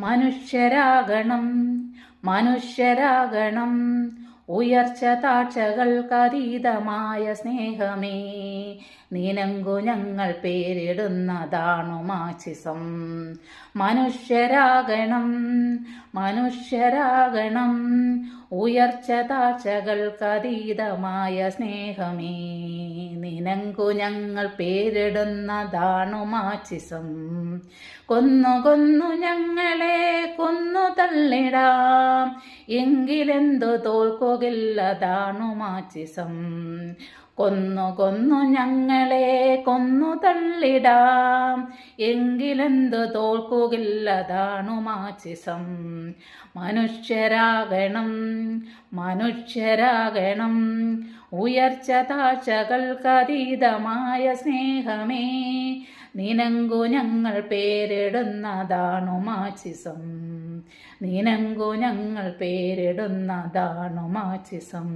മനുഷ്യരാകണം മനുഷ്യരാകണം. ഉയർച്ച താഴ്ചകൾക്കതീതമായ സ്നേഹമേ. നിനങ്കു ഞങ്ങൾ പേരിടുന്നതാണു മാച്ചിസം. മനുഷ്യരാകണം മനുഷ്യരാകണം. ഉയർച്ച താഴ്ചകൾക്കതീതമായ സ്നേഹമേ. നിനങ്കു ഞങ്ങൾ പേരിടുന്നതാണു മാച്ചിസം. കൊന്നു കൊന്നു ഞങ്ങളെ കൊന്നു തള്ളിടാം. എങ്കിലെന്തു തോൽക്കുകയില്ലതാണു മാച്ചിസം. കൊന്നു കൊന്നു ഞങ്ങളെ കൊന്നു തള്ളിടാം. എങ്കിലെന്തു തോൽക്കുകയില്ലതാണു മാച്ചിസം. മനുഷ്യരാകണം മനുഷ്യരാകണം. ഉയർച്ച താഴ്ചകൾക്കതീതമായ സ്നേഹമേ. നിനങ്കു ഞങ്ങൾ പേരിടുന്നതാണു മാച്ചിസം. നിനങ്കു ഞങ്ങൾ പേരിടുന്നതാണു മാച്ചിസം.